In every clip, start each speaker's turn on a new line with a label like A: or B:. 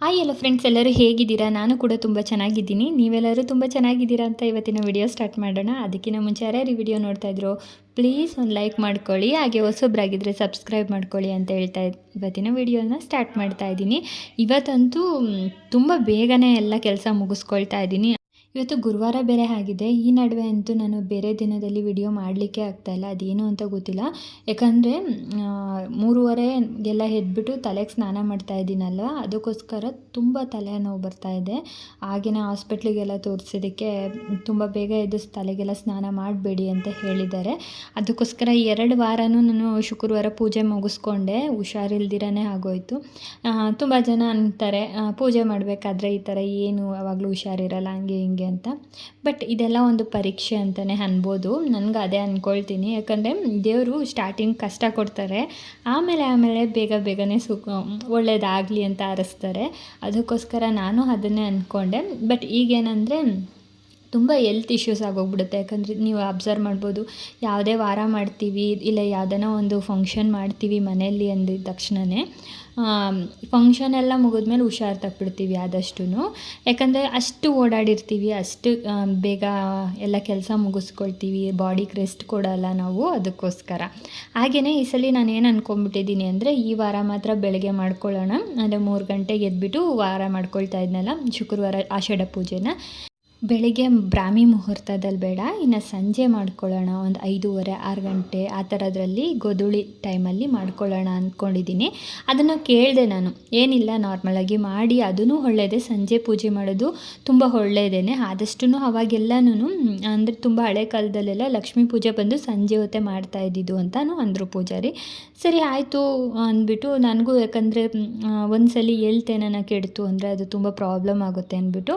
A: Hi ಎಲ್ಲ friends ಎಲ್ಲರೂ ಹೇಗಿದ್ದೀರಾ? ನಾನು ಕೂಡ ತುಂಬ ಚೆನ್ನಾಗಿದ್ದೀನಿ. ನೀವೆಲ್ಲರೂ ತುಂಬ ಚೆನ್ನಾಗಿದ್ದೀರಾ ಅಂತ ಇವತ್ತಿನ ವಿಡಿಯೋ ಸ್ಟಾರ್ಟ್ ಮಾಡೋಣ. ಅದಕ್ಕಿಂತ ಮುಂಚೆ ಯಾರ್ಯಾರು ವಿಡಿಯೋ ನೋಡ್ತಾ ಇದ್ರು ಪ್ಲೀಸ್ ಒಂದು ಲೈಕ್ ಮಾಡ್ಕೊಳ್ಳಿ. ಹಾಗೆ ಹೊಸೊಬ್ಬರಾಗಿದ್ದರೆ ಸಬ್ಸ್ಕ್ರೈಬ್ ಮಾಡ್ಕೊಳ್ಳಿ ಅಂತ ಹೇಳ್ತಾ ಇವತ್ತಿನ ವಿಡಿಯೋನ ಸ್ಟಾರ್ಟ್ ಮಾಡ್ತಾ ಇದ್ದೀನಿ. ಇವತ್ತಂತೂ, ತುಂಬ ಬೇಗನೆ ಎಲ್ಲ ಕೆಲಸ ಮುಗಿಸ್ಕೊಳ್ತಾ ಇದ್ದೀನಿ. ಇವತ್ತು ಗುರುವಾರ ಬೇರೆ ಆಗಿದೆ. ಈ ನಡುವೆ ಅಂತೂ ನಾನು ಬೇರೆ ದಿನದಲ್ಲಿ ವಿಡಿಯೋ ಮಾಡಲಿಕ್ಕೆ ಆಗ್ತಾಯಿಲ್ಲ ಅದೇನು ಅಂತ ಗೊತ್ತಿಲ್ಲ. ಯಾಕಂದರೆ ಮೂರುವರೆ ಎಲ್ಲ ಎದ್ಬಿಟ್ಟು ತಲೆಗೆ ಸ್ನಾನ ಮಾಡ್ತಾ ಇದ್ದೀನಲ್ಲ ಅದಕ್ಕೋಸ್ಕರ ತುಂಬ ತಲೆನೋವು ಬರ್ತಾ ಇದೆ. ಆಗಿನ ಹಾಸ್ಪಿಟ್ಲಿಗೆಲ್ಲ ತೋರಿಸಿದ್ದಕ್ಕೆ ತುಂಬ ಬೇಗ ಎದ್ದು ತಲೆಗೆಲ್ಲ ಸ್ನಾನ ಮಾಡಬೇಡಿ ಅಂತ ಹೇಳಿದ್ದಾರೆ. ಅದಕ್ಕೋಸ್ಕರ ಎರಡು ವಾರನೂ ನಾನು ಶುಕ್ರವಾರ ಪೂಜೆ ಮುಗಿಸ್ಕೊಂಡೆ. ಹುಷಾರಿಲ್ದಿರನೇ ಆಗೋಯ್ತು. ತುಂಬ ಜನ ಅಂತಾರೆ ಪೂಜೆ ಮಾಡಬೇಕಾದ್ರೆ ಈ ಥರ ಏನು? ಯಾವಾಗಲೂ ಹುಷಾರಿರಲ್ಲ, ಹಂಗೆ, ಹಿಂಗೆ ಅಂತ. ಬಟ್ ಇದೆಲ್ಲ ಒಂದು ಪರೀಕ್ಷೆ ಅಂತಲೇ ಅನ್ಬೋದು. ನನಗೆ ಅದೇ ಅಂದ್ಕೊಳ್ತೀನಿ ಯಾಕಂದರೆ ದೇವರು ಸ್ಟಾರ್ಟಿಂಗ್ ಕಷ್ಟ ಕೊಡ್ತಾರೆ. ಆಮೇಲೆ ಆಮೇಲೆ ಬೇಗ ಬೇಗನೆ ಸುಖ, ಒಳ್ಳೇದಾಗಲಿ ಅಂತ ಆರಿಸ್ತಾರೆ ಅದಕ್ಕೋಸ್ಕರ ನಾನು ಅದನ್ನೇ ಅಂದ್ಕೊಂಡೆ ಬಟ್ ಈಗೇನಂದರೆ ತುಂಬ ಎಲ್ತ್ ಇಶ್ಯೂಸ್ ಆಗೋಗ್ಬಿಡುತ್ತೆ. ಯಾಕಂದರೆ ನೀವು ಅಬ್ಸರ್ವ್ ಮಾಡ್ಬೋದು. ಯಾವುದೇ ವಾರ ಮಾಡ್ತೀವಿ, ಇಲ್ಲ ಯಾವುದನ್ನೋ ಒಂದು ಫಂಕ್ಷನ್ ಮಾಡ್ತೀವಿ ಮನೆಯಲ್ಲಿ ಅಂದಿದ ತಕ್ಷಣವೇ ಫಂಕ್ಷನ್ ಎಲ್ಲ ಮುಗಿದ್ಮೇಲೆ ಹುಷಾರು ತಪ್ಪಿಡ್ತೀವಿ ಆದಷ್ಟು ಯಾಕಂದರೆ ಅಷ್ಟು ಓಡಾಡಿರ್ತೀವಿ, ಅಷ್ಟು ಬೇಗ ಎಲ್ಲ ಕೆಲಸ ಮುಗಿಸ್ಕೊಳ್ತೀವಿ ಬಾಡಿಗೆ ರೆಸ್ಟ್ ಕೊಡಲ್ಲ ನಾವು ಅದಕ್ಕೋಸ್ಕರ. ಹಾಗೆಯೇ ಈ ಸಲ ನಾನು ಏನು ಅಂದ್ಕೊಂಡ್ಬಿಟ್ಟಿದ್ದೀನಿ ಅಂದರೆ ಈ ವಾರ ಮಾತ್ರ ಬೆಳಗ್ಗೆ ಮಾಡ್ಕೊಳ್ಳೋಣ. ಅಂದರೆ ಮೂರು ಗಂಟೆಗೆ ಎದ್ಬಿಟ್ಟು ವಾರ ಮಾಡ್ಕೊಳ್ತಾ ಇದ್ನಲ್ಲ, ಶುಕ್ರವಾರ ಆಷಾಢ ಪೂಜೆನ. ಬೆಳಿಗ್ಗೆ ಬ್ರಾಹ್ಮಿ ಮುಹೂರ್ತದಲ್ಲಿ ಬೇಡ, ಇನ್ನು ಸಂಜೆ ಮಾಡ್ಕೊಳ್ಳೋಣ, ಒಂದು ಐದೂವರೆ, ಆರು ಗಂಟೆ ಆ ಥರದ್ರಲ್ಲಿ ಗೊದುಳಿ ಟೈಮಲ್ಲಿ ಮಾಡ್ಕೊಳ್ಳೋಣ ಅಂದ್ಕೊಂಡಿದ್ದೀನಿ ಅದನ್ನು ಕೇಳಿದೆ ನಾನು, ಏನಿಲ್ಲ ನಾರ್ಮಲಾಗಿ ಮಾಡಿ ಅದೂ ಒಳ್ಳೆಯದೇ ಸಂಜೆ ಪೂಜೆ ಮಾಡೋದು ತುಂಬ ಒಳ್ಳೆಯದೇನೆ ಆದಷ್ಟು ಅವಾಗೆಲ್ಲನೂ ಅಂದರೆ ತುಂಬ ಹಳೆ ಕಾಲದಲ್ಲೆಲ್ಲ ಲಕ್ಷ್ಮೀ ಪೂಜೆ ಬಂದು ಸಂಜೆ ಹೊತ್ತೆ ಮಾಡ್ತಾ ಇದ್ದಿದ್ದು ಅಂತಲೂ ಅಂದರು ಪೂಜಾರಿ. ಸರಿ, ಆಯಿತು ಅಂದ್ಬಿಟ್ಟು ನನಗೂ ಯಾಕಂದರೆ ಒಂದು ಸಲ ಹೇಳ್ತೇನೆ ಕೆಡ್ತು, ಅಂದರೆ ಅದು ತುಂಬ ಪ್ರಾಬ್ಲಮ್ ಆಗುತ್ತೆ ಅಂದ್ಬಿಟ್ಟು,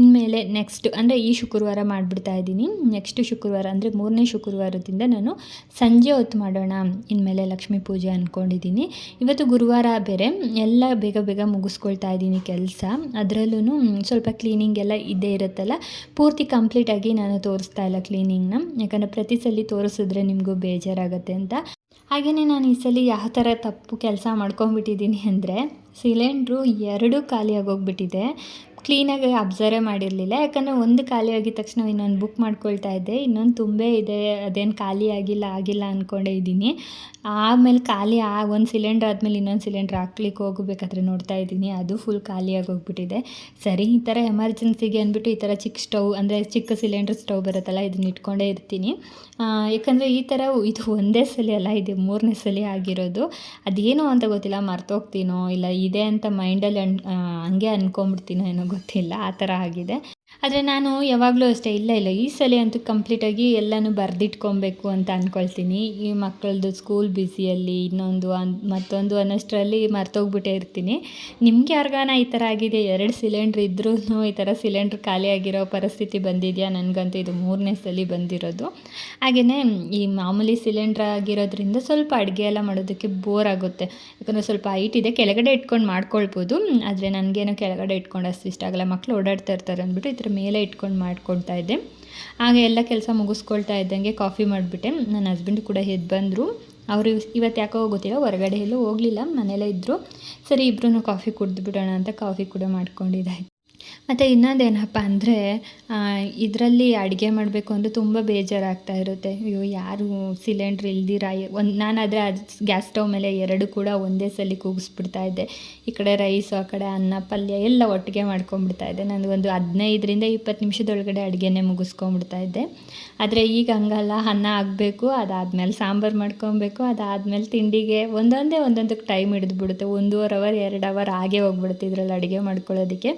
A: ಇನ್ಮೇಲೆ ನೆಕ್ಸ್ಟ್ ಅಂದರೆ ಈ ಶುಕ್ರವಾರ ಮಾಡಿಬಿಡ್ತಾ ಇದ್ದೀನಿ. ನೆಕ್ಸ್ಟ್ ಶುಕ್ರವಾರ ಅಂದರೆ ಮೂರನೇ ಶುಕ್ರವಾರದಿಂದ ನಾನು ಸಂಜೆ ಹೊತ್ತು ಮಾಡೋಣ. ಇನ್ಮೇಲೆ ಲಕ್ಷ್ಮೀ ಪೂಜೆ ಅಂದ್ಕೊಂಡಿದ್ದೀನಿ ಇವತ್ತು ಗುರುವಾರ ಬೇರೆ. ಎಲ್ಲ ಬೇಗ ಬೇಗ ಮುಗಿಸ್ಕೊಳ್ತಾ ಇದ್ದೀನಿ ಕೆಲಸ. ಅದರಲ್ಲೂ ಸ್ವಲ್ಪ ಕ್ಲೀನಿಂಗ್ ಎಲ್ಲ ಇದ್ದೇ ಇರುತ್ತಲ್ಲ, ಪೂರ್ತಿ ಕಂಪ್ಲೀಟಾಗಿ ನಾನು ತೋರಿಸ್ತಾ ಇಲ್ಲ ಕ್ಲೀನಿಂಗ್ನ ಯಾಕಂದರೆ ಪ್ರತಿ ಸಲ ತೋರಿಸಿದ್ರೆ ನಿಮಗೂ ಬೇಜಾರಾಗುತ್ತೆ ಅಂತ. ಹಾಗೆಯೇ ನಾನು ಈ ಸಲ ಯಾವ ಥರ ತಪ್ಪು ಕೆಲಸ ಮಾಡ್ಕೊಂಬಿಟ್ಟಿದ್ದೀನಿ ಅಂದರೆ ಸಿಲಿಂಡ್ರು ಎರಡೂ ಖಾಲಿಯಾಗೋಗ್ಬಿಟ್ಟಿದೆ. ಕ್ಲೀನಾಗಿ ಅಬ್ಸರ್ವೇ ಮಾಡಿರಲಿಲ್ಲ. ಯಾಕಂದರೆ ಒಂದು ಖಾಲಿ ಆಗಿದ ತಕ್ಷಣ ಇನ್ನೊಂದು ಬುಕ್ ಮಾಡ್ಕೊಳ್ತಾ ಇದ್ದೆ. ಇನ್ನೊಂದು ತುಂಬೇ ಇದೆ. ಅದೇನು ಖಾಲಿ ಆಗಿಲ್ಲ ಆಗಿಲ್ಲ ಅಂದ್ಕೊಂಡೇ ಇದ್ದೀನಿ. ಆಮೇಲೆ ಖಾಲಿ ಆ ಒಂದು ಸಿಲಿಂಡ್ರ್ ಆದಮೇಲೆ ಇನ್ನೊಂದು ಸಿಲಿಂಡ್ರ್ ಹಾಕ್ಲಿಕ್ಕೆ ಹೋಗಬೇಕಾದ್ರೆ ನೋಡ್ತಾ ಇದ್ದೀನಿ. ಅದು ಫುಲ್ ಖಾಲಿಯಾಗಿ ಹೋಗ್ಬಿಟ್ಟಿದೆ ಸರಿ, ಈ ಥರ ಎಮರ್ಜೆನ್ಸಿಗೆ ಅಂದ್ಬಿಟ್ಟು ಈ ಥರ ಚಿಕ್ಕ ಸ್ಟವ್, ಅಂದರೆ ಚಿಕ್ಕ ಸಿಲಿಂಡ್ರ್ ಸ್ಟವ್ ಬರುತ್ತಲ್ಲ, ಇದನ್ನ ಇಟ್ಕೊಂಡೇ ಇರ್ತೀನಿ. ಯಾಕಂದರೆ ಈ ಥರ ಇದು ಒಂದೇ ಸಲ ಅಲ್ಲ, ಇದು ಮೂರನೇ ಸಲ ಆಗಿರೋದು. ಅದೇನೋ ಅಂತ ಗೊತ್ತಿಲ್ಲ, ಮರ್ತೋಗ್ತೀನೋ ಇಲ್ಲ ಇದೆ ಅಂತ ಮೈಂಡಲ್ಲಿ ಅನ್ ಹಂಗೆ ಅನ್ಕೊಂಬಿಡ್ತೀನೋ ಏನೋ ಗೊತ್ತಿಲ್ಲ ಆ ಥರ ಆಗಿದೆ. ಆದರೆ ನಾನು ಯಾವಾಗಲೂ ಅಷ್ಟೇ, ಇಲ್ಲ ಇಲ್ಲ, ಈ ಸಲ ಅಂತೂ ಕಂಪ್ಲೀಟಾಗಿ ಎಲ್ಲನೂ ಬರೆದಿಟ್ಕೊಬೇಕು ಅಂತ ಅಂದ್ಕೊಳ್ತೀನಿ ಈ ಮಕ್ಕಳದ್ದು ಸ್ಕೂಲ್ ಬ್ಯುಸಿಯಲ್ಲಿ ಇನ್ನೊಂದು ಅನ್, ಮತ್ತೊಂದು ಅನ್ನೋಷ್ಟರಲ್ಲಿ ಮರ್ತೋಗ್ಬಿಟ್ಟೇ ಇರ್ತೀನಿ. ನಿಮ್ಗೆ ಯಾರಿಗಾನ ಈ ಥರ ಆಗಿದೆ? ಎರಡು ಸಿಲಿಂಡ್ರ್ ಇದ್ರೂ ಈ ಥರ ಸಿಲಿಂಡ್ರ್ ಖಾಲಿಯಾಗಿರೋ ಪರಿಸ್ಥಿತಿ ಬಂದಿದೆಯಾ? ನನಗಂತೂ ಇದು ಮೂರನೇ ಸಲ ಬಂದಿರೋದು. ಹಾಗೆಯೇ ಈ ಮಾಮೂಲಿ ಸಿಲಿಂಡ್ರ್ ಆಗಿರೋದ್ರಿಂದ ಸ್ವಲ್ಪ ಅಡುಗೆ ಎಲ್ಲ ಮಾಡೋದಕ್ಕೆ ಬೋರ್ ಆಗುತ್ತೆ. ಯಾಕಂದರೆ ಸ್ವಲ್ಪ ಹೈಟ್ ಇದೆ, ಕೆಳಗಡೆ ಇಟ್ಕೊಂಡು ಮಾಡ್ಕೊಳ್ಬೋದು. ಆದರೆ ನನಗೇನೋ ಕೆಳಗಡೆ ಇಟ್ಕೊಂಡು ಅಷ್ಟು ಇಷ್ಟ ಆಗಲ್ಲ. ಮಕ್ಕಳು ಓಡಾಡ್ತಾ ಇರ್ತಾರೆ ಅಂದ್ಬಿಟ್ಟು ಈ ಮೇಲೆ ಇಟ್ಕೊಂಡು ಮಾಡ್ಕೊಳ್ತಾ ಇದ್ದೆ. ಹಾಗೆ ಎಲ್ಲ ಕೆಲಸ ಮುಗಿಸ್ಕೊಳ್ತಾ ಇದ್ದಂಗೆ ಕಾಫಿ ಮಾಡಿಬಿಟ್ಟೆ. ನನ್ನ ಹಸ್ಬೆಂಡ್ ಕೂಡ ಎದ್ದು ಬಂದರು. ಅವರು ಇವತ್ತು ಯಾಕೋ ಗೊತ್ತಿಲ್ಲ, ಹೊರಗಡೆ ಎಲ್ಲೂ ಹೋಗಲಿಲ್ಲ, ಮನೇಲೇ ಇದ್ದರು ಸರಿ ಇಬ್ಬರೂ ಕಾಫಿ ಕುಡಿದು ಬಿಡೋಣ ಅಂತ ಕಾಫಿ ಕೂಡ ಮಾಡ್ಕೊಂಡಿದ್ದಾಯ್ತು. ಮತ್ತು ಇನ್ನೊಂದೇನಪ್ಪ ಅಂದರೆ ಇದರಲ್ಲಿ ಅಡುಗೆ ಮಾಡಬೇಕು ಅಂದರೆ ತುಂಬ ಬೇಜಾರಾಗ್ತಾ ಇರುತ್ತೆ. ಅಯ್ಯೋ, ಯಾರು ಸಿಲಿಂಡ್ರ್ ಇಲ್ದಿರ? ಒಂದು, ನಾನಾದರೆ ಅದು ಗ್ಯಾಸ್ ಸ್ಟವ್ ಮೇಲೆ ಎರಡು ಕೂಡ ಒಂದೇ ಸಲ ಕೂಗಿಸ್ಬಿಡ್ತಾ ಇದ್ದೆ. ಈ ಕಡೆ ರೈಸು, ಆ ಕಡೆ ಅನ್ನ, ಪಲ್ಯ ಎಲ್ಲ ಒಟ್ಟಿಗೆ ಮಾಡ್ಕೊಂಬಿಡ್ತಾ ಇದ್ದೆ. ನಾನು ಒಂದು ಹದಿನೈದರಿಂದ ಇಪ್ಪತ್ತು ನಿಮಿಷದೊಳಗಡೆ ಅಡುಗೆನೇ ಮುಗಿಸ್ಕೊಂಬಿಡ್ತಾ ಇದ್ದೆ. ಆದರೆ ಈಗ ಹಂಗಲ್ಲ. ಅನ್ನ ಆಗಬೇಕು, ಅದಾದಮೇಲೆ ಸಾಂಬಾರು ಮಾಡ್ಕೊಬೇಕು, ಅದಾದಮೇಲೆ ತಿಂಡಿಗೆ ಒಂದೊಂದೇ ಒಂದೊಂದಕ್ಕೆ ಟೈಮ್ ಹಿಡಿದ್ಬಿಡುತ್ತೆ. ಒಂದೂವರೆ ಅವರ್ ಎರಡು ಅವರ್ ಆಗೇ ಹೋಗ್ಬಿಡುತ್ತೆ ಇದರಲ್ಲಿ ಅಡುಗೆ ಮಾಡ್ಕೊಳ್ಳೋದಕ್ಕೆ.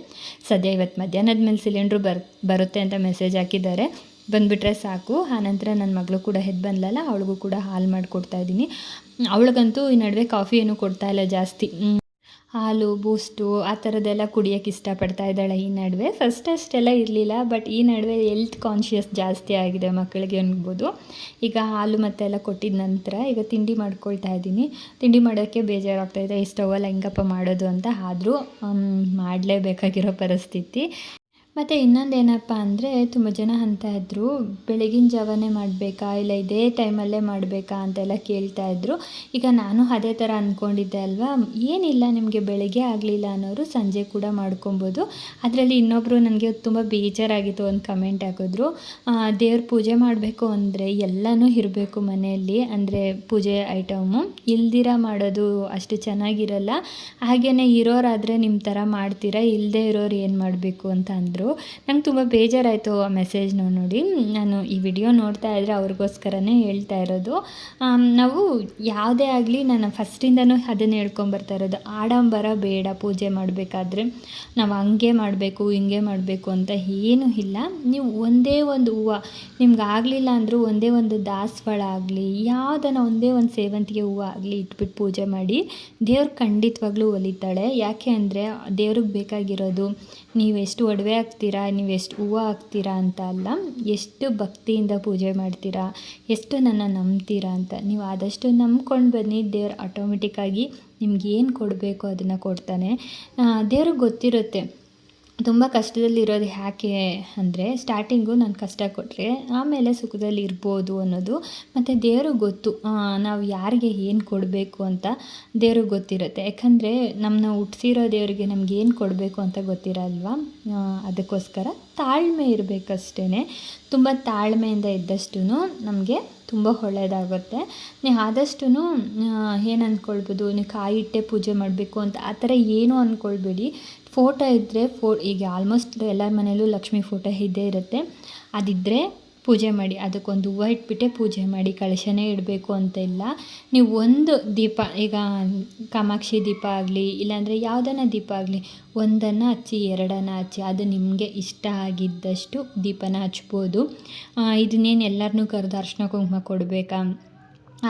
A: ಸದ್ಯ ಇವತ್ತು ಮಧ್ಯಾಹ್ನದ ಮೇಲೆ ಸಿಲಿಂಡ್ರು ಬರ್, ಬರುತ್ತೆ ಅಂತ ಮೆಸೇಜ್ ಹಾಕಿದ್ದಾರೆ. ಬಂದುಬಿಟ್ರೆ ಸಾಕು. ಆನಂತರ ನನ್ನ ಮಗಳು ಕೂಡ ಹೆದ್ ಬಂದಲಲ್ಲ, ಅವಳಿಗೂ ಕೂಡ ಹಾಲು ಮಾಡಿಕೊಡ್ತಾ ಇದ್ದೀನಿ. ಅವಳಿಗಂತೂ ಈ ನಡುವೆ ಕಾಫಿ ಏನು ಕೊಡ್ತಾ ಇಲ್ಲ ಜಾಸ್ತಿ. ಹಾಲು, ಬೂಸ್ಟು ಆ ಥರದ್ದೆಲ್ಲ ಕುಡಿಯೋಕ್ಕೆ ಇಷ್ಟಪಡ್ತಾ ಇದ್ದಾಳೆ ಈ ನಡುವೆ. ಫಸ್ಟ್ ಅಷ್ಟೆಲ್ಲ ಇರಲಿಲ್ಲ ಬಟ್ ಈ ನಡುವೆ ಹೆಲ್ತ್ ಕಾನ್ಷಿಯಸ್ ಜಾಸ್ತಿ ಆಗಿದೆ ಮಕ್ಕಳಿಗೆ ಅನ್ಬೋದು. ಈಗ ಹಾಲು ಮತ್ತೆಲ್ಲ ಕೊಟ್ಟಿದ ನಂತರ ಈಗ ತಿಂಡಿ ಮಾಡ್ಕೊಳ್ತಾ ಇದ್ದೀನಿ. ತಿಂಡಿ ಮಾಡೋಕ್ಕೆ ಬೇಜಾರಾಗ್ತಾಯಿದೆ ಈ ಸ್ಟವಲ್ಲಿ ಹೆಂಗಪ್ಪ ಮಾಡೋದು? ಅಂತ ಆದರೂ ಮಾಡಲೇಬೇಕಾಗಿರೋ ಪರಿಸ್ಥಿತಿ. ಮತ್ತು ಇನ್ನೊಂದೇನಪ್ಪ ಅಂದರೆ ತುಂಬ ಜನ ಅಂತ ಇದ್ದರು ಬೆಳಗಿನ ಜಾವನೇ ಮಾಡಬೇಕಾ, ಇಲ್ಲ ಇದೇ ಟೈಮಲ್ಲೇ ಮಾಡಬೇಕಾ ಅಂತೆಲ್ಲ ಕೇಳ್ತಾ ಇದ್ದರು ಈಗ ನಾನು ಅದೇ ಥರ ಅಂದ್ಕೊಂಡಿದ್ದೆ ಅಲ್ವಾ? ಏನಿಲ್ಲ, ನಿಮಗೆ ಬೆಳಗ್ಗೆ ಆಗಲಿಲ್ಲ ಅನ್ನೋರು ಸಂಜೆ ಕೂಡ ಮಾಡ್ಕೊಬೋದು. ಅದರಲ್ಲಿ ಇನ್ನೊಬ್ಬರು ನನಗೆ ತುಂಬ ಬೇಜಾರಾಗಿತ್ತು ಒಂದು ಕಮೆಂಟ್ ಹಾಕಿದ್ರು. ದೇವ್ರ ಪೂಜೆ ಮಾಡಬೇಕು ಅಂದರೆ ಎಲ್ಲನೂ ಇರಬೇಕು ಮನೆಯಲ್ಲಿ, ಅಂದರೆ ಪೂಜೆ ಐಟಮು ಇಲ್ದಿರ ಮಾಡೋದು ಅಷ್ಟು ಚೆನ್ನಾಗಿರಲ್ಲ. ಹಾಗೆಯೇ ಇರೋರಾದರೆ ನಿಮ್ಮ ಥರ ಮಾಡ್ತೀರಾ ಇಲ್ಲದೆ ಇರೋರು ಏನು ಮಾಡಬೇಕು ಅಂತ ಅಂದರು. ನಂಗೆ ತುಂಬ ಬೇಜಾರಾಯಿತು ಆ ಮೆಸೇಜ್ನ ನೋಡಿ. ನಾನು ಈ ವಿಡಿಯೋ ನೋಡ್ತಾ ಇದ್ದರೆ ಅವ್ರಿಗೋಸ್ಕರನೇ ಹೇಳ್ತಾ ಇರೋದು. ನಾವು ಯಾವುದೇ ಆಗಲಿ ನಾನು ಫಸ್ಟಿಂದನೂ ಅದನ್ನು ಹೇಳ್ಕೊಂಬರ್ತಾ ಇರೋದು. ಆಡಂಬರ ಬೇಡ ಪೂಜೆ ಮಾಡಬೇಕಾದ್ರೆ. ನಾವು ಹಂಗೆ ಮಾಡಬೇಕು, ಹಿಂಗೆ ಮಾಡಬೇಕು ಅಂತ ಏನೂ ಇಲ್ಲ. ನೀವು ಒಂದೇ ಒಂದು ಹೂವು, ನಿಮ್ಗೆ ಆಗಲಿಲ್ಲ ಅಂದರೂ ಒಂದೇ ಒಂದು ದಾಸವಾಳ ಆಗಲಿ ಯಾವುದನ್ನು ಒಂದೇ ಒಂದು ಸೇವಂತಿಗೆ ಹೂವು ಆಗಲಿ ಇಟ್ಬಿಟ್ಟು ಪೂಜೆ ಮಾಡಿ ದೇವ್ರು ಖಂಡಿತವಾಗ್ಲೂ ಒಲಿತಾಳೆ. ಯಾಕೆ ಅಂದರೆ ದೇವ್ರಿಗೆ ಬೇಕಾಗಿರೋದು ನೀವು ಎಷ್ಟು ಒಡವೆ ಹಾಕ್ತೀರಾ ನೀವು ಎಷ್ಟು ಹೂವು ಹಾಕ್ತೀರಾ ಅಂತ ಅಲ್ಲ, ಎಷ್ಟು ಭಕ್ತಿಯಿಂದ ಪೂಜೆ ಮಾಡ್ತೀರಾ, ಎಷ್ಟು ನನ್ನ ನಂಬ್ತೀರಾ ಅಂತ ನೀವು ಆದಷ್ಟು ನಂಬ್ಕೊಂಡು ಬನ್ನಿ. ದೇವ್ರು ಆಟೋಮೆಟಿಕ್ಕಾಗಿ ನಿಮ್ಗೆ ಏನು ಕೊಡಬೇಕು ಅದನ್ನು ಕೊಡ್ತಾನೆ. ದೇವ್ರಿಗೆ ಗೊತ್ತಿರುತ್ತೆ. ತುಂಬ ಕಷ್ಟದಲ್ಲಿರೋದು ಯಾಕೆ ಅಂದರೆ ಸ್ಟಾರ್ಟಿಂಗು ನಾನು ಕಷ್ಟ ಕೊಟ್ಟರೆ ಆಮೇಲೆ ಸುಖದಲ್ಲಿ ಇರ್ಬೋದು ಅನ್ನೋದು. ಮತ್ತು ದೇವರು ಗೊತ್ತು ನಾವು ಯಾರಿಗೆ ಏನು ಕೊಡಬೇಕು ಅಂತ ದೇವ್ರಿಗೆ ಗೊತ್ತಿರುತ್ತೆ. ಯಾಕಂದರೆ ನಮ್ಮನ್ನ ಹುಟ್ಸಿರೋ ದೇವರಿಗೆ ನಮ್ಗೆ ಏನು ಕೊಡಬೇಕು ಅಂತ ಗೊತ್ತಿರಲ್ವಾ ಅದಕ್ಕೋಸ್ಕರ ತಾಳ್ಮೆ ಇರಬೇಕಷ್ಟೇ ತುಂಬ ತಾಳ್ಮೆಯಿಂದ ಇದ್ದಷ್ಟು ನಮಗೆ ತುಂಬ ಒಳ್ಳೆಯದಾಗುತ್ತೆ. ನೀವು ಆದಷ್ಟು ಏನು ಅಂದ್ಕೊಳ್ಬೋದು ನೀವು ಕಾಯಿಟ್ಟೆ ಪೂಜೆ ಮಾಡಬೇಕು ಅಂತ ಆ ಥರ ಏನೂ ಅಂದ್ಕೊಳ್ಬೇಡಿ ಫೋಟೋ ಇದ್ದರೆ ಫೋ, ಈಗ ಆಲ್ಮೋಸ್ಟ್ ಎಲ್ಲರ ಮನೆಯಲ್ಲೂ ಲಕ್ಷ್ಮಿ ಫೋಟೋ ಇದ್ದೇ ಇರುತ್ತೆ. ಅದಿದ್ದರೆ ಪೂಜೆ ಮಾಡಿ, ಅದಕ್ಕೊಂದು ಹೂವು ಇಟ್ಬಿಟ್ಟೆ ಪೂಜೆ ಮಾಡಿ, ಕಳಶನೇ ಇಡಬೇಕು ಅಂತ ಇಲ್ಲ. ನೀವು ಒಂದು ದೀಪ, ಈಗ ಕಾಮಾಕ್ಷಿ ದೀಪ ಆಗಲಿ, ಇಲ್ಲಾಂದರೆ ಯಾವುದನ್ನ ದೀಪ ಆಗಲಿ, ಒಂದನ್ನು ಹಚ್ಚಿ, ಎರಡನ್ನು ಹಚ್ಚಿ, ಅದು ನಿಮಗೆ ಇಷ್ಟ ಆಗಿದ್ದಷ್ಟು ದೀಪನ ಹಚ್ಬೋದು. ಇದನ್ನೇನು ಎಲ್ಲರನ್ನೂ ಕರೆದು ಅರ್ಶಿನ ಕುಂಕುಮ ಕೊಡಬೇಕಾ?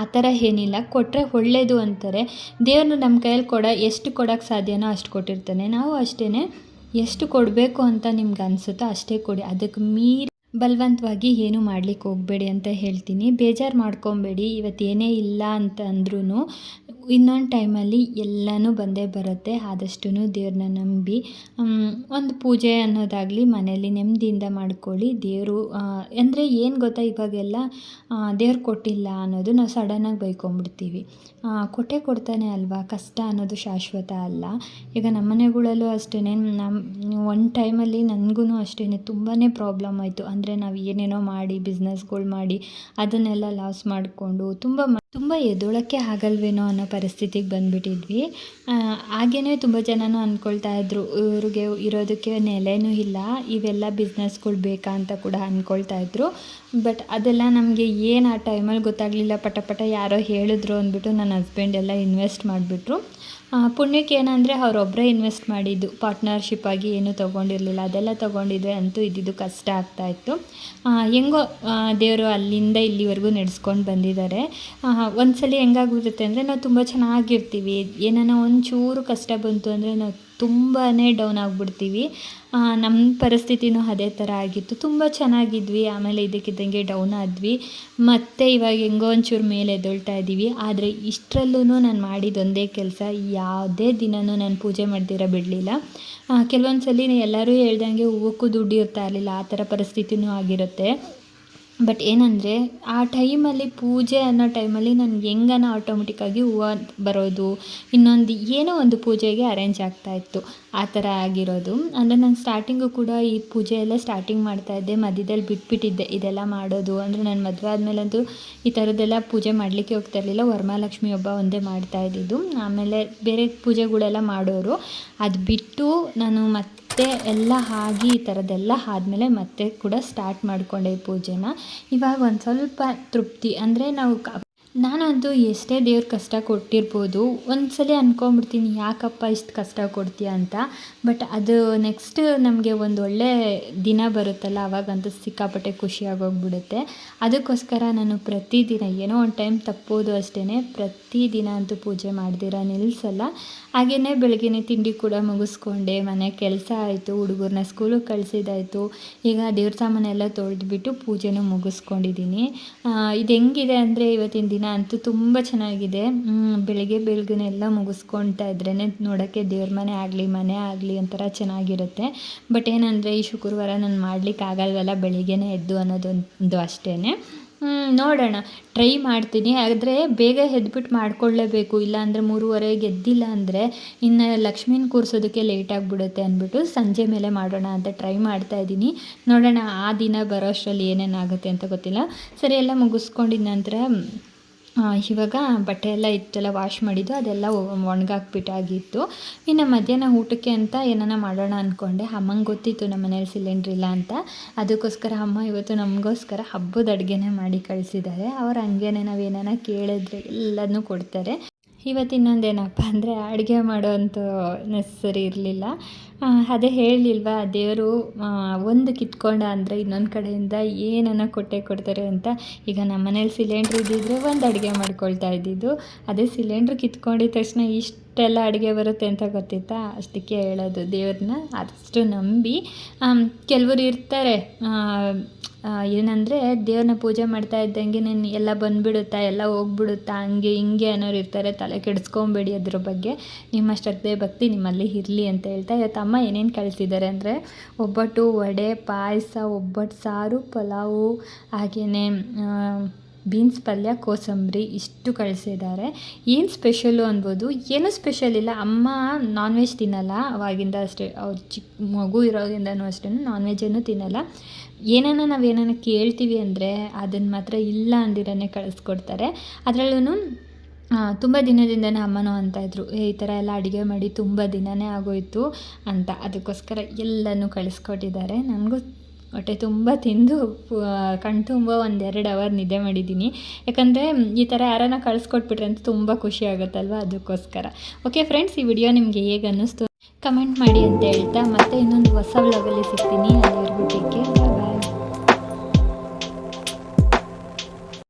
A: ಆ ಥರ ಏನಿಲ್ಲ. ಕೊಟ್ಟರೆ ಒಳ್ಳೆಯದು ಅಂತಾರೆ. ದೇವರು ನಮ್ಮ ಕೈಯಲ್ಲಿ ಕೊಡ, ಎಷ್ಟು ಕೊಡೋಕ್ಕೆ ಸಾಧ್ಯನೋ ಅಷ್ಟು ಕೊಟ್ಟಿರ್ತಾನೆ. ನಾವು ಅಷ್ಟೇ ಎಷ್ಟು ಕೊಡಬೇಕು ಅಂತ ನಿಮ್ಗೆ ಅನಿಸುತ್ತೋ ಅಷ್ಟೇ ಕೊಡಿ. ಅದಕ್ಕೆ ಮೀರಿ ಬಲವಂತವಾಗಿ ಏನೂ ಮಾಡ್ಲಿಕ್ಕೆ ಹೋಗಬೇಡಿ ಅಂತ ಹೇಳ್ತೀನಿ. ಬೇಜಾರು ಮಾಡ್ಕೊಬೇಡಿ. ಇವತ್ತು ಏನೇ ಇಲ್ಲ ಅಂತ ಅಂದ್ರೂ ಇನ್ನೊಂದು ಟೈಮಲ್ಲಿ ಎಲ್ಲನೂ ಬಂದೇ ಬರುತ್ತೆ. ಆದಷ್ಟು ದೇವ್ರನ್ನ ನಂಬಿ. ಒಂದು ಪೂಜೆ ಅನ್ನೋದಾಗಲಿ ಮನೆಯಲ್ಲಿ ನೆಮ್ಮದಿಯಿಂದ ಮಾಡ್ಕೊಳ್ಳಿ. ದೇವರು ಅಂದರೆ ಏನು ಗೊತ್ತಾ ಇವಾಗೆಲ್ಲ ದೇವ್ರು ಕೊಟ್ಟಿಲ್ಲ ಅನ್ನೋದು ನಾವು ಸಡನ್ನಾಗಿ ಬೈಕೊಂಡ್ಬಿಡ್ತೀವಿ. ಕೊಟ್ಟೆ ಕೊಟ್ಟೇ ಕೊಡ್ತಾನೆ ಅಲ್ವಾ? ಕಷ್ಟ ಅನ್ನೋದು ಶಾಶ್ವತ ಅಲ್ಲ. ಈಗ ನಮ್ಮ ಮನೆಗಳಲ್ಲೂ ಅಷ್ಟೇ ನಮ್ಮ ಒಂದು ಟೈಮಲ್ಲಿ ನನಗೂ ಅಷ್ಟೇ ತುಂಬಾ ಪ್ರಾಬ್ಲಮ್ ಆಯಿತು. ಅಂದರೆ ನಾವು ಏನೇನೋ ಮಾಡಿ ಬಿಸ್ನೆಸ್ಗಳು ಮಾಡಿ ಅದನ್ನೆಲ್ಲ ಲಾಸ್ ಮಾಡಿಕೊಂಡು ತುಂಬ ತುಂಬ ಎದ್ದೊಳಕ್ಕೆ ಆಗಲ್ವೇನೋ ಅನ್ನೋ ಪರಿಸ್ಥಿತಿಗೆ ಬಂದುಬಿಟ್ಟಿದ್ವಿ ಹಾಗೆಯೇ ತುಂಬ ಜನನೂ ಅಂದ್ಕೊಳ್ತಾ ಇದ್ರು, ಇವ್ರಿಗೆ ಇರೋದಕ್ಕೆ ನೆಲೆನೂ ಇಲ್ಲ, ಇವೆಲ್ಲ ಬಿಸ್ನೆಸ್ಗಳು ಬೇಕಾ ಅಂತ ಕೂಡ ಅಂದ್ಕೊಳ್ತಾ ಇದ್ರು. ಬಟ್ ಅದೆಲ್ಲ ನಮಗೆ ಏನು ಆ ಟೈಮಲ್ಲಿ ಗೊತ್ತಾಗಲಿಲ್ಲ, ಪಟ ಪಟ ಯಾರೋ ಹೇಳಿದ್ರು ಅಂದ್ಬಿಟ್ಟು ನನ್ನ ಹಸ್ಬೆಂಡ್ ಎಲ್ಲ ಇನ್ವೆಸ್ಟ್ ಮಾಡಿಬಿಟ್ರು. ಪುಣ್ಯಕ್ಕೆ ಏನಂದರೆ ಅವರೊಬ್ಬರೇ ಇನ್ವೆಸ್ಟ್ ಮಾಡಿದ್ದು. ಪಾರ್ಟ್ನರ್ಶಿಪ್ ಆಗಿ ಏನೂ ತೊಗೊಂಡಿರಲಿಲ್ಲ. ಅದೆಲ್ಲ ತೊಗೊಂಡಿದ್ರೆ ಅಂತೂ ಇದ್ದಿದ್ದು ಕಷ್ಟ ಆಗ್ತಾಯಿತ್ತು ಹೆಂಗೋ ದೇವರು ಅಲ್ಲಿಂದ ಇಲ್ಲಿವರೆಗೂ ನಡೆಸ್ಕೊಂಡು ಬಂದಿದ್ದಾರೆ. ಒಂದು ಸಲ ಹೆಂಗಾಗ್ಬಿಡುತ್ತೆ ಅಂದರೆ ನಾವು ತುಂಬ ಚೆನ್ನಾಗಿರ್ತೀವಿ. ಏನಾನ ಒಂಚೂರು ಕಷ್ಟ ಬಂತು ಅಂದರೆ ನಾವು ತುಂಬಾ ಡೌನ್ ಆಗಿಬಿಡ್ತೀವಿ. ನಮ್ಮ ಪರಿಸ್ಥಿತಿನೂ ಅದೇ ಥರ ಆಗಿತ್ತು. ತುಂಬ ಚೆನ್ನಾಗಿದ್ವಿ. ಆಮೇಲೆ ಇದಕ್ಕಿದ್ದಂಗೆ ಡೌನ್ ಆದ್ವಿ. ಮತ್ತು ಇವಾಗ ಹೆಂಗೋ ಒಂಚೂರು ಮೇಲೆ ಎದ್ದೇಳ್ತಾ ಇದ್ದೀವಿ ಆದರೆ ಇಷ್ಟರಲ್ಲೂ ನಾನು ಮಾಡಿದ್ದೊಂದೇ ಕೆಲಸ. ಯಾವುದೇ ದಿನವೂ ನಾನು ಪೂಜೆ ಮಾಡ್ದಿರ ಬಿಡಲಿಲ್ಲ. ಕೆಲವೊಂದು ಸಲ ಎಲ್ಲರೂ ಹೇಳ್ದಂಗೆ ಹೂವಕ್ಕೂ ದುಡ್ಡು ಇರ್ತಾ ಇರಲಿಲ್ಲ. ಆ ಥರ ಪರಿಸ್ಥಿತಿನೂ ಆಗಿರುತ್ತೆ. ಬಟ್ ಏನಂದರೆ, ಆ ಟೈಮಲ್ಲಿ ಪೂಜೆ ಅನ್ನೋ ಟೈಮಲ್ಲಿ ನಾನು ಹೆಂಗನ ಆಟೋಮೆಟಿಕ್ಕಾಗಿ ಹೂವು ಬರೋದು, ಇನ್ನೊಂದು ಏನೋ ಒಂದು ಪೂಜೆಗೆ ಅರೇಂಜ್ ಆಗ್ತಾಯಿತ್ತು ಆ ಥರ ಆಗಿರೋದು. ಅಂದರೆ ನಾನು ಸ್ಟಾರ್ಟಿಂಗು ಕೂಡ ಈ ಪೂಜೆ ಎಲ್ಲ ಸ್ಟಾರ್ಟಿಂಗ್ ಮಾಡ್ತಾಯಿದ್ದೆ ಮಧ್ಯದಲ್ಲಿ ಬಿಟ್ಬಿಟ್ಟಿದ್ದೆ, ಇದೆಲ್ಲ ಮಾಡೋದು. ಅಂದರೆ ನಾನು ಮದುವೆ ಆದಮೇಲಂತೂ ಈ ಥರದ್ದೆಲ್ಲ ಪೂಜೆ ಮಾಡಲಿಕ್ಕೆ ಹೋಗ್ತಾ ಇರಲಿಲ್ಲ, ವರಮಹಾಲಕ್ಷ್ಮಿ ಹಬ್ಬ ಒಂದೇ ಮಾಡ್ತಾ ಇದ್ದಿದ್ದು. ಆಮೇಲೆ ಬೇರೆ ಪೂಜೆಗಳೆಲ್ಲ ಮಾಡೋರು. ಅದು ಬಿಟ್ಟು ನಾನು ಮತ್ತೆ ಎಲ್ಲ ಆಗಿ ಈ ಥರದ್ದೆಲ್ಲ ಆದಮೇಲೆ ಮತ್ತೆ ಕೂಡ ಸ್ಟಾರ್ಟ್ ಮಾಡಿಕೊಂಡೆ ಪೂಜೆನ. ಇವಾಗ ಒಂದು ಸ್ವಲ್ಪ ತೃಪ್ತಿ ಅಂದರೆ ನಾವು ನಾನಂತೂ ಎಷ್ಟೇ ದೇವ್ರ ಕಷ್ಟ ಕೊಟ್ಟಿರ್ಬೋದು ಒಂದು ಸಲ ಅಂದ್ಕೊಂಬಿಡ್ತೀನಿ ಯಾಕಪ್ಪ ಇಷ್ಟು ಕಷ್ಟ ಕೊಡ್ತೀಯ ಅಂತ. ಬಟ್ ಅದು ನೆಕ್ಸ್ಟ್ ನಮಗೆ ಒಂದು ಒಳ್ಳೆ ದಿನ ಬರುತ್ತಲ್ಲ, ಅವಾಗಂತೂ ಸಿಕ್ಕಾಪಟ್ಟೆ ಖುಷಿಯಾಗೋಗ್ಬಿಡುತ್ತೆ ಅದಕ್ಕೋಸ್ಕರ ನಾನು ಪ್ರತಿದಿನ, ಏನೋ ಒಂದು ಟೈಮ್ ತಪ್ಪೋದು ಅಷ್ಟೇ ಪ್ರತಿದಿನ ಅಂತೂ ಪೂಜೆ ಮಾಡ್ದಿರ ನಿಲ್ಲಿಸಲ್ಲ ಹಾಗೆಯೇ ಬೆಳಗ್ಗೆ ತಿಂಡಿ ಕೂಡ ಮುಗಿಸ್ಕೊಂಡೆ, ಮನೆ ಕೆಲಸ ಆಯಿತು ಹುಡುಗರನ್ನ ಸ್ಕೂಲಿಗೆ ಕಳಿಸಿದಾಯಿತು. ಈಗ ದೇವ್ರ ಸಾಮಾನೆಲ್ಲ ತೊಳೆದ್ಬಿಟ್ಟು ಪೂಜೆನೂ ಮುಗಿಸ್ಕೊಂಡಿದ್ದೀನಿ ಇದು ಹೆಂಗಿದೆ ಅಂದರೆ ಇವತ್ತಿನ ದಿನ ಅಂತೂ ತುಂಬ ಚೆನ್ನಾಗಿದೆ. ಬೆಳಗ್ಗೆ ಬೆಳಿಗ್ಗೆ ಎಲ್ಲ ಮುಗಿಸ್ಕೊಳ್ತಾ ಇದ್ರೇ ನೋಡೋಕ್ಕೆ ದೇವ್ರ ಮನೆ ಆಗಲಿ ಮನೆ ಆಗಲಿ ಒಂಥರ ಚೆನ್ನಾಗಿರುತ್ತೆ. ಬಟ್ ಏನಂದರೆ ಈ ಶುಕ್ರವಾರ ನಾನು ಮಾಡ್ಲಿಕ್ಕೆ ಆಗಲ್ವಲ್ಲ, ಬೆಳಿಗ್ಗೆನೇ ಎದ್ದು ಅನ್ನೋದೊಂದು ಅಷ್ಟೇ ನೋಡೋಣ. ಟ್ರೈ ಮಾಡ್ತೀನಿ. ಆದರೆ ಬೇಗ ಎದ್ಬಿಟ್ಟು ಮಾಡ್ಕೊಳ್ಳೇಬೇಕು. ಇಲ್ಲಾಂದರೆ ಮೂರುವರೆಗೆ ಗೆದ್ದಿಲ್ಲ ಅಂದರೆ ಇನ್ನು ಲಕ್ಷ್ಮೀನ ಕೂರಿಸೋದಕ್ಕೆ ಲೇಟ್ ಆಗಿಬಿಡುತ್ತೆ ಅಂದ್ಬಿಟ್ಟು ಸಂಜೆ ಮೇಲೆ ಮಾಡೋಣ ಅಂತ ಟ್ರೈ ಮಾಡ್ತಾ ಇದ್ದೀನಿ. ನೋಡೋಣ ಆ ದಿನ ಬರೋ ಅಷ್ಟರಲ್ಲಿ ಏನೇನಾಗುತ್ತೆ ಅಂತ ಗೊತ್ತಿಲ್ಲ. ಸರಿ, ಎಲ್ಲ ಮುಗಿಸ್ಕೊಂಡಿದ ನಂತರ ಇವಾಗ ಬಟ್ಟೆ ಎಲ್ಲ ಇಟ್ಟೆಲ್ಲ ವಾಶ್ ಮಾಡಿದ್ದು, ಅದೆಲ್ಲ ಒಣಗಾಕ್ಬಿಟ್ಟಾಗಿತ್ತು ಇನ್ನು ಮಧ್ಯಾಹ್ನ ಊಟಕ್ಕೆ ಅಂತ ಏನಾನ ಮಾಡೋಣ ಅಂದ್ಕೊಂಡೆ ಅಮ್ಮಂಗೆ ಗೊತ್ತಿತ್ತು ನಮ್ಮ ಮನೇಲಿ ಸಿಲಿಂಡ್ರ್ ಇಲ್ಲ ಅಂತ. ಅದಕ್ಕೋಸ್ಕರ ಅಮ್ಮ ಇವತ್ತು ನಮಗೋಸ್ಕರ ಹಬ್ಬದ ಅಡುಗೆನೇ ಮಾಡಿ ಕಳಿಸಿದ್ದಾರೆ. ಅವ್ರು ಹಂಗೇನೆ ನಾವು ಏನಾನ ಕೇಳಿದ್ರೆ ಎಲ್ಲದನ್ನೂ ಕೊಡ್ತಾರೆ. ಇವತ್ತು ಇನ್ನೊಂದೇನಪ್ಪ ಅಂದರೆ ಅಡುಗೆ ಮಾಡೋವಂಥ ನೆಸರಿ ಇರಲಿಲ್ಲ. ಅದೇ ಹೇಳಲಿಲ್ವಾ, ದೇವರು ಒಂದು ಕಿತ್ಕೊಂಡ ಅಂದರೆ ಇನ್ನೊಂದು ಕಡೆಯಿಂದ ಏನನ್ನ ಕೊಟ್ಟೆ ಕೊಡ್ತಾರೆ ಅಂತ. ಈಗ ನಮ್ಮ ಮನೇಲಿ ಸಿಲಿಂಡ್ರ್ ಇದ್ದಿದ್ರೆ ಒಂದು ಅಡುಗೆ ಮಾಡ್ಕೊಳ್ತಾ ಇದ್ದಿದ್ದು. ಅದೇ ಸಿಲಿಂಡ್ರ್ ಕಿತ್ಕೊಂಡಿದ ತಕ್ಷಣ ಇಷ್ಟೆಲ್ಲ ಅಡುಗೆ ಬರುತ್ತೆ ಅಂತ ಗೊತ್ತಿತ್ತಾ? ಅಷ್ಟಕ್ಕೆ ಹೇಳೋದು ದೇವ್ರನ್ನ ಅಷ್ಟು ನಂಬಿ. ಕೆಲವರು ಇರ್ತಾರೆ. ಏನಂದರೆ ದೇವ್ರನ್ನ ಪೂಜೆ ಮಾಡ್ತಾ ಇದ್ದಂಗೆ ನೀನು ಎಲ್ಲ ಬಂದುಬಿಡುತ್ತಾ, ಎಲ್ಲ ಹೋಗ್ಬಿಡುತ್ತಾ, ಹಂಗೆ ಹಿಂಗೆ ಅನ್ನೋರು ಇರ್ತಾರೆ, ತಲೆ ಕೆಡಿಸ್ಕೊಂಬೇಡಿ ಅದ್ರ ಬಗ್ಗೆ. ನಿಮ್ಮ ಶ್ರದ್ಧೆ, ಭಕ್ತಿ ನಿಮ್ಮಲ್ಲಿ ಇರಲಿ ಅಂತ ಹೇಳ್ತಾ ಇವತ್ತು ಅಮ್ಮ ಏನೇನು ಕಳಿಸಿದ್ದಾರೆ ಅಂದರೆ ಒಬ್ಬಟ್ಟು ವಡೆ, ಪಾಯಸ, ಒಬ್ಬಟ್ಟು ಸಾರು, ಪಲಾವು ಹಾಗೆಯೇ ಬೀನ್ಸ್ ಪಲ್ಯ, ಕೋಸಂಬರಿ ಇಷ್ಟು ಕಳಿಸಿದ್ದಾರೆ. ಏನು ಸ್ಪೆಷಲು ಅನ್ಬೋದು? ಏನೂ ಸ್ಪೆಷಲ್ ಇಲ್ಲ. ಅಮ್ಮ ನಾನ್ ವೆಜ್ ತಿನ್ನಲ್ಲ. ಅವಾಗಿಂದ ಅಷ್ಟೇ. ಅವ್ರು ಚಿಕ್ಕ ಮಗು ಇರೋದ್ರಿಂದನೂ ಅಷ್ಟೇ. ನಾನ್ ವೆಜ್ಜನ್ನು ತಿನ್ನಲ್ಲ. ಏನಾನ ನಾವು ಏನಾನ ಕೇಳ್ತೀವಿ ಅಂದರೆ ಅದನ್ನು ಮಾತ್ರ ಇಲ್ಲ ಅಂದಿರನೇ ಕಳಿಸ್ಕೊಡ್ತಾರೆ. ಅದರಲ್ಲೂ ತುಂಬ ದಿನದಿಂದಲೇ ಅಮ್ಮನೂ ಅಂತ ಇದ್ರು "ಏ, ಈ ಥರ ಎಲ್ಲ ಅಡುಗೆ ಮಾಡಿ ತುಂಬ ದಿನನೇ ಆಗೋಯ್ತು ಅಂತ. ಅದಕ್ಕೋಸ್ಕರ ಎಲ್ಲನೂ ಕಳಿಸ್ಕೊಟ್ಟಿದ್ದಾರೆ. ನನಗೂ ಹೊಟ್ಟೆ ತುಂಬ ತಿಂದು ಕಣ್ ತುಂಬ ಒಂದೆರಡು ಅವರ್ ನಿದ್ದೆ ಮಾಡಿದ್ದೀನಿ. ಯಾಕಂದರೆ ಈ ಥರ ಯಾರನ್ನ ಕಳಿಸ್ಕೊಟ್ಬಿಟ್ರೆ ಅಂತ ತುಂಬ ಖುಷಿ ಆಗುತ್ತಲ್ವ ಅದಕ್ಕೋಸ್ಕರ. ಓಕೆ ಫ್ರೆಂಡ್ಸ್ ಈ ವಿಡಿಯೋ ನಿಮಗೆ ಹೇಗೆ ಅನ್ನಿಸ್ತು? ಕಮೆಂಟ್ ಮಾಡಿ ಅಂತ ಹೇಳ್ತಾ ಮತ್ತೆ ಇನ್ನೊಂದು ಹೊಸ ವ್ಲಾಗಲ್ಲಿ ಸಿಗ್ತೀನಿ. ಅಲ್ಲಿವರೆಗೂ ಟೇಕ್ ಕೇರ್ ಬಾಯ್